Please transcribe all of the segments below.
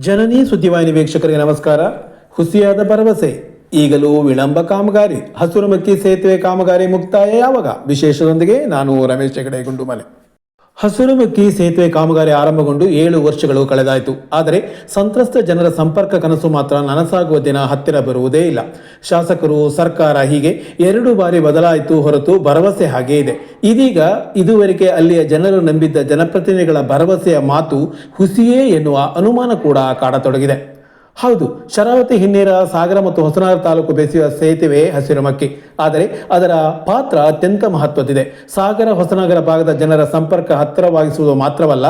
ಜನನಿ ಸುದ್ದಿವಾಹಿನಿ ವೀಕ್ಷಕರಿಗೆ ನಮಸ್ಕಾರ. ಹುಸಿಯಾದ ಭರವಸೆ, ಈಗಲೂ ವಿಳಂಬ ಕಾಮಗಾರಿ ಹಸುರುಮಕ್ಕಿ ಸೇತುವೆ ಕಾಮಗಾರಿ ಮುಕ್ತಾಯ ಯಾವಾಗ? ವಿಶೇಷದೊಂದಿಗೆ ನಾನು ರಮೇಶ್ ಹೆಗಡೆ ಗುಂಡುಮಲೆ ಹಸುರುಮಕ್ಕಿ ಸೇತುವೆ ಕಾಮಗಾರಿ ಆರಂಭಗೊಂಡು ಏಳು ವರ್ಷಗಳು ಕಳೆದಾಯಿತು. ಆದರೆ ಸಂತ್ರಸ್ತ ಜನರ ಸಂಪರ್ಕ ಕನಸು ಮಾತ್ರ ನನಸಾಗುವ ದಿನ ಹತ್ತಿರ ಬರುವುದೇ ಇಲ್ಲ. ಶಾಸಕರು, ಸರ್ಕಾರ ಹೀಗೆ ಎರಡು ಬಾರಿ ಬದಲಾಯಿತು ಹೊರತು ಭರವಸೆ ಹಾಗೇ ಇದೆ. ಇದೀಗ ಇದುವರೆಗೆ ಅಲ್ಲಿಯ ಜನರು ನಂಬಿದ್ದ ಜನಪ್ರತಿನಿಧಿಗಳ ಭರವಸೆಯ ಮಾತು ಹುಸಿಯೇ ಎನ್ನುವ ಅನುಮಾನ ಕೂಡ ಕಾಡತೊಡಗಿದೆ. ಹೌದು, ಶರಾವತಿ ಹಿನ್ನೀರ, ಸಾಗರ ಮತ್ತು ಹೊಸನಗರ ತಾಲೂಕು ಬೆಸೆಯುವ ಸೇತುವೆ ಹಸಿರುಮಕ್ಕಿ ಆದರೆ ಅದರ ಪಾತ್ರ ಅತ್ಯಂತ ಮಹತ್ವದಿದೆ ಸಾಗರ, ಹೊಸನಗರ ಭಾಗದ ಜನರ ಸಂಪರ್ಕ ಹತ್ತಿರವಾಗಿಸುವುದು ಮಾತ್ರವಲ್ಲ,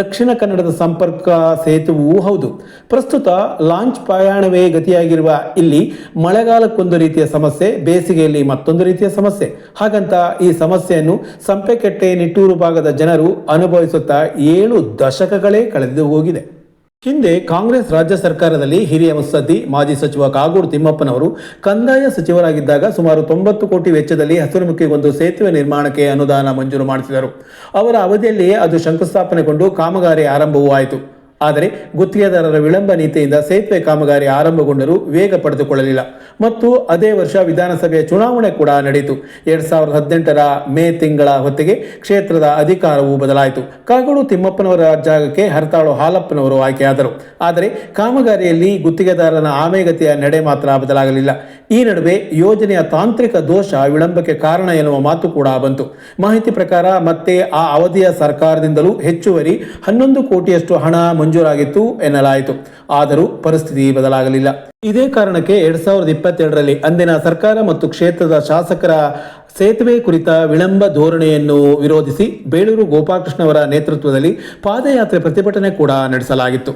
ದಕ್ಷಿಣ ಕನ್ನಡದ ಸಂಪರ್ಕ ಸೇತುವೆಯೂ ಹೌದು. ಪ್ರಸ್ತುತ ಲಾಂಚ್ ಪ್ರಯಾಣವೇ ಗತಿಯಾಗಿರುವ ಇಲ್ಲಿ ಮಳೆಗಾಲಕ್ಕೊಂದು ರೀತಿಯ ಸಮಸ್ಯೆ, ಬೇಸಿಗೆಯಲ್ಲಿ ಮತ್ತೊಂದು ರೀತಿಯ ಸಮಸ್ಯೆ. ಹಾಗಂತ ಈ ಸಮಸ್ಯೆಯನ್ನು ಸಂಪೆಕೆಟ್ಟೆ ನಿಟ್ಟೂರು ಭಾಗದ ಜನರು ಅನುಭವಿಸುತ್ತಾ ಏಳು ದಶಕಗಳೇ ಕಳೆದು ಹೋಗಿದೆ ಹಿಂದೆ ಕಾಂಗ್ರೆಸ್ ರಾಜ್ಯ ಸರ್ಕಾರದಲ್ಲಿ ಹಿರಿಯ ಮುತ್ಸದ್ದಿ ಮಾಜಿ ಸಚಿವ ಕಾಗೋಡು ತಿಮ್ಮಪ್ಪನವರು ಕಂದಾಯ ಸಚಿವರಾಗಿದ್ದಾಗ ಸುಮಾರು ತೊಂಬತ್ತು ಕೋಟಿ ವೆಚ್ಚದಲ್ಲಿ ಹಸಿರುಮುಖಿಗೊಂದು ಸೇತುವೆ ನಿರ್ಮಾಣಕ್ಕೆ ಅನುದಾನ ಮಂಜೂರು ಮಾಡಿಸಿದರು. ಅವರ ಅವಧಿಯಲ್ಲಿಯೇ ಅದು ಶಂಕುಸ್ಥಾಪನೆಗೊಂಡು ಕಾಮಗಾರಿ ಆರಂಭವೂ ಆಯಿತು. ಆದರೆ ಗುತ್ತಿಗೆದಾರರ ವಿಳಂಬ ನೀತಿಯಿಂದ ಸೇತುವೆ ಕಾಮಗಾರಿ ಆರಂಭಗೊಂಡರೂ ವೇಗ ಪಡೆದುಕೊಳ್ಳಲಿಲ್ಲ. ಮತ್ತು ಅದೇ ವರ್ಷ ವಿಧಾನಸಭೆಯ ಚುನಾವಣೆ ಕೂಡ ನಡೆಯಿತು. ಎರಡ್ ಸಾವಿರದ ಹದಿನೆಂಟರ ಮೇ ತಿಂಗಳ ಹೊತ್ತಿಗೆ ಕ್ಷೇತ್ರದ ಅಧಿಕಾರವು ಬದಲಾಯಿತು. ಕಾಗೋಡು ತಿಮ್ಮಪ್ಪನವರ ಜಾಗಕ್ಕೆ ಹರತಾಳು ಹಾಲಪ್ಪನವರು ಆಯ್ಕೆಯಾದರು. ಆದರೆ ಕಾಮಗಾರಿಯಲ್ಲಿ ಗುತ್ತಿಗೆದಾರನ ಆಮೆಗತಿಯ ನಡೆ ಮಾತ್ರ ಬದಲಾಗಲಿಲ್ಲ. ಈ ನಡುವೆ ಯೋಜನೆಯ ತಾಂತ್ರಿಕ ದೋಷ ವಿಳಂಬಕ್ಕೆ ಕಾರಣ ಎನ್ನುವ ಮಾತು ಕೂಡ ಬಂತು. ಮಾಹಿತಿ ಪ್ರಕಾರ ಮತ್ತೆ ಆ ಅವಧಿಯ ಸರ್ಕಾರದಿಂದಲೂ ಹೆಚ್ಚುವರಿ ಹನ್ನೊಂದು ಕೋಟಿಯಷ್ಟು ಹಣ ಮಂಜೂರಾಗಿತ್ತು ಎನ್ನಲಾಯಿತು. ಆದರೂ ಪರಿಸ್ಥಿತಿ ಬದಲಾಗಲಿಲ್ಲ. ಇದೇ ಕಾರಣಕ್ಕೆ ಎರಡ್ ಸಾವಿರದ ಇಪ್ಪತ್ತೆರಡರಲ್ಲಿ ಅಂದಿನ ಸರ್ಕಾರ ಮತ್ತು ಕ್ಷೇತ್ರದ ಶಾಸಕರ ಸೇತುವೆ ಕುರಿತ ವಿಳಂಬ ಧೋರಣೆಯನ್ನು ವಿರೋಧಿಸಿ ಬೇಳೂರು ಗೋಪಾಲಕೃಷ್ಣ ಅವರ ನೇತೃತ್ವದಲ್ಲಿ ಪಾದಯಾತ್ರೆ ಪ್ರತಿಭಟನೆ ಕೂಡ ನಡೆಸಲಾಗಿತ್ತು.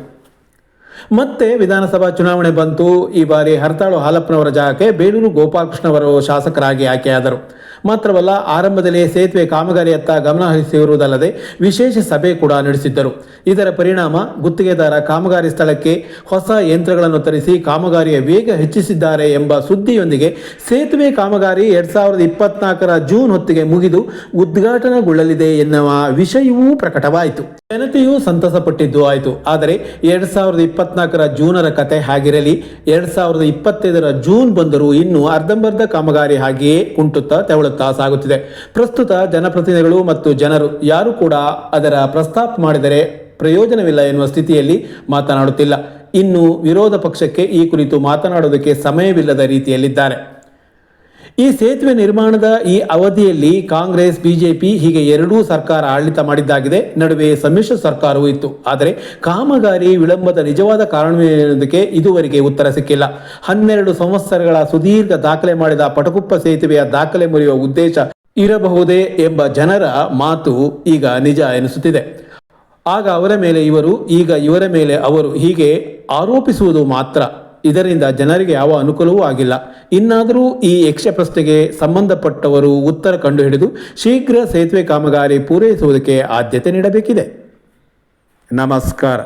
ಮತ್ತೆ ವಿಧಾನಸಭಾ ಚುನಾವಣೆ ಬಂತು. ಈ ಬಾರಿ ಹರ್ತಾಳು ಹಾಲಪ್ಪನವರ ಜಾಗಕ್ಕೆ ಬೇಲೂರು ಗೋಪಾಲಕೃಷ್ಣ ಅವರು ಶಾಸಕರಾಗಿ ಆಯ್ಕೆಯಾದರು. ಮಾತ್ರವಲ್ಲ ಆರಂಭದಲ್ಲಿ ಸೇತುವೆ ಕಾಮಗಾರಿಯತ್ತ ಗಮನ ಹರಿಸಿರುವುದಲ್ಲದೆ ವಿಶೇಷ ಸಭೆ ಕೂಡ ನಡೆಸಿದ್ದರು. ಇದರ ಪರಿಣಾಮ ಗುತ್ತಿಗೆದಾರ ಕಾಮಗಾರಿ ಸ್ಥಳಕ್ಕೆ ಹೊಸ ಯಂತ್ರಗಳನ್ನು ತರಿಸಿ ಕಾಮಗಾರಿಯ ವೇಗ ಹೆಚ್ಚಿಸಿದ್ದಾರೆ ಎಂಬ ಸುದ್ದಿಯೊಂದಿಗೆ ಸೇತುವೆ ಕಾಮಗಾರಿ ಎರಡ್ ಸಾವಿರದ ಇಪ್ಪತ್ನಾಲ್ಕರ ಜೂನ್ ಹೊತ್ತಿಗೆ ಮುಗಿದು ಉದ್ಘಾಟನೆಗೊಳ್ಳಲಿದೆ ಎನ್ನುವ ವಿಷಯವೂ ಪ್ರಕಟವಾಯಿತು. ಜನತೆಯೂ ಸಂತಸ ಪಟ್ಟಿದ್ದು ಆಯಿತು. ಆದರೆ ಎರಡ್ ಸಾವಿರದ ಇಪ್ಪತ್ನಾಲ್ಕರ ಜೂನರ ಕತೆ ಹಾಗಿರಲಿ, ಎರಡ್ ಸಾವಿರದ ಇಪ್ಪತ್ತೈದರ ಜೂನ್ ಬಂದರೂ ಇನ್ನೂ ಅರ್ಧಂಬರ್ಧ ಕಾಮಗಾರಿ ಹಾಗೆಯೇ ಕುಂಟುತ್ತಾ ತೆವಳುತ್ತಾ ಸಾಗುತ್ತಿದೆ. ಪ್ರಸ್ತುತ ಜನಪ್ರತಿನಿಧಿಗಳು ಮತ್ತು ಜನರು ಯಾರು ಕೂಡ ಅದರ ಪ್ರಸ್ತಾಪ ಮಾಡಿದರೆ ಪ್ರಯೋಜನವಿಲ್ಲ ಎನ್ನುವ ಸ್ಥಿತಿಯಲ್ಲಿ ಮಾತನಾಡುತ್ತಿಲ್ಲ. ಇನ್ನು ವಿರೋಧ ಪಕ್ಷಕ್ಕೆ ಈ ಕುರಿತು ಮಾತನಾಡುವುದಕ್ಕೆ ಸಮಯವಿಲ್ಲದ ರೀತಿಯಲ್ಲಿದ್ದಾರೆ. ಈ ಸೇತುವೆ ನಿರ್ಮಾಣದ ಈ ಅವಧಿಯಲ್ಲಿ ಕಾಂಗ್ರೆಸ್, ಬಿಜೆಪಿ ಹೀಗೆ ಎರಡೂ ಸರ್ಕಾರ ಆಡಳಿತ ಮಾಡಿದ್ದಾಗಿದೆ. ನಡುವೆ ಸಮ್ಮಿಶ್ರ ಸರ್ಕಾರವೂ ಇತ್ತು. ಆದರೆ ಕಾಮಗಾರಿ ವಿಳಂಬದ ನಿಜವಾದ ಕಾರಣವೇನೋದಕ್ಕೆ ಇದುವರೆಗೆ ಉತ್ತರ ಸಿಕ್ಕಿಲ್ಲ. ಹನ್ನೆರಡು ಸಂವತ್ಸರಗಳ ಸುದೀರ್ಘ ದಾಖಲೆ ಮಾಡಿದ ಪಟಕುಪ್ಪ ಸೇತುವೆಯ ದಾಖಲೆ ಮುರಿಯುವ ಉದ್ದೇಶ ಇರಬಹುದೇ ಎಂಬ ಜನರ ಮಾತು ಈಗ ನಿಜ ಎನಿಸುತ್ತಿದೆ. ಆಗ ಅವರ ಮೇಲೆ ಇವರು, ಈಗ ಇವರ ಮೇಲೆ ಅವರು ಹೀಗೆ ಆರೋಪಿಸುವುದು ಮಾತ್ರ. ಇದರಿಂದ ಜನರಿಗೆ ಯಾವ ಅನುಕೂಲವೂ ಆಗಿಲ್ಲ. ಇನ್ನಾದರೂ ಈ ಯಕ್ಷ ಪ್ರಶ್ನೆಗೆ ಸಂಬಂಧಪಟ್ಟವರು ಉತ್ತರ ಕಂಡುಹಿಡಿದು ಶೀಘ್ರ ಸೇತುವೆ ಕಾಮಗಾರಿ ಪೂರೈಸುವುದಕ್ಕೆ ಆದ್ಯತೆ ನೀಡಬೇಕಿದೆ. ನಮಸ್ಕಾರ.